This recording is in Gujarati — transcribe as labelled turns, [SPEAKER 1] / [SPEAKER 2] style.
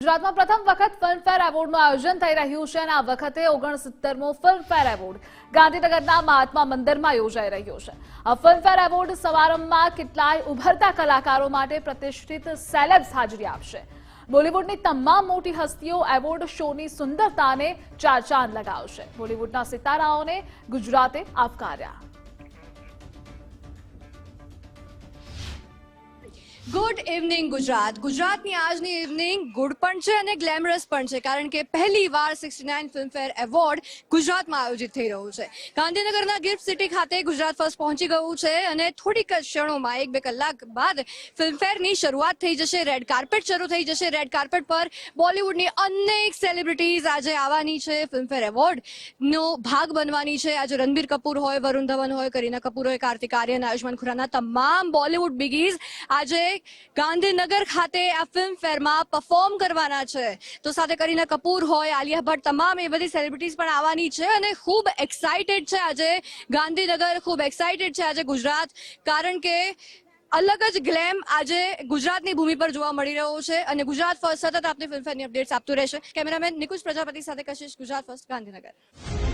[SPEAKER 1] ગુજરાતમાં પ્રથમ વખત ફિલ્મફેર એવોર્ડનું આયોજન થઈ રહ્યું છે અને આ વખતે ઓગણસિત્તરમો ફિલ્મફેર એવોર્ડ ગાંધીનગરના મહાત્મા મંદિરમાં યોજાઈ રહ્યો છે. આ ફિલ્મફેર એવોર્ડ સમારંભમાં કેટલાય ઉભરતા કલાકારો માટે પ્રતિષ્ઠિત સેલેબ્સ હાજરી આપશે. બોલિવૂડની તમામ મોટી હસ્તીઓ એવોર્ડ શોની સુંદરતાને ચાર ચાંદ લગાવશે. બોલિવૂડના સિતારાઓને ગુજરાતે આવકાર્યા.
[SPEAKER 2] Good evening Gujarat. ગુજરાતની આજની ઇવનિંગ ગુડ પણ છે અને ગ્લેમરસ પણ છે, કારણ કે પહેલી વાર સિક્સટી નાઇન ફિલ્મફેર એવોર્ડ ગુજરાતમાં આયોજિત થઈ રહ્યું છે. ગાંધીનગરના ગિફ્ટ સિટી ખાતે ગુજરાત ફર્સ્ટ પહોંચી ગયું છે અને થોડીક જ ક્ષણોમાં એક બે કલાક બાદ ફિલ્મફેરની શરૂઆત થઈ જશે. રેડ કાર્પેટ શરૂ થઈ જશે. રેડ કાર્પેટ પર બોલિવૂડની અનેક સેલિબ્રિટીઝ આજે આવવાની છે. ફિલ્મફેર એવોર્ડનો ભાગ બનવાની છે. આજે રણબીર કપૂર હોય, વરુણ ધવન હોય, કરીના કપૂર હોય, કાર્તિક આર્યન આયુષ્માન ખુરાના તમામ બોલિવૂડ બિગીઝ આજે ગાંધીનગર ખાતે આ ફિલ્મ ફેરમાં પરફોર્મ કરવાના છે. તો સાથે કરીને કપૂર હોય, આલિયા ભટ્ટ તમામ એ બધી સેલિબ્રિટીઝ પણ આવવાની છે અને ખૂબ એક્સાઇટેડ છે આજે. ગાંધીનગર ખૂબ એક્સાઇટેડ છે આજે ગુજરાત. કારણ કે અલગ જ ગ્લેમ આજે ગુજરાતની ભૂમિ પર જોવા મળી રહ્યો છે અને ગુજરાત ફર્સ્ટ સતત આપને ફિલ્મફેરની અપડેટ્સ આપતું રહેશે. કેમેરામેન નિકુંજ પ્રજાપતિ સાથે કશિશ. ગુજરાત ફર્સ્ટ ગાંધીનગર.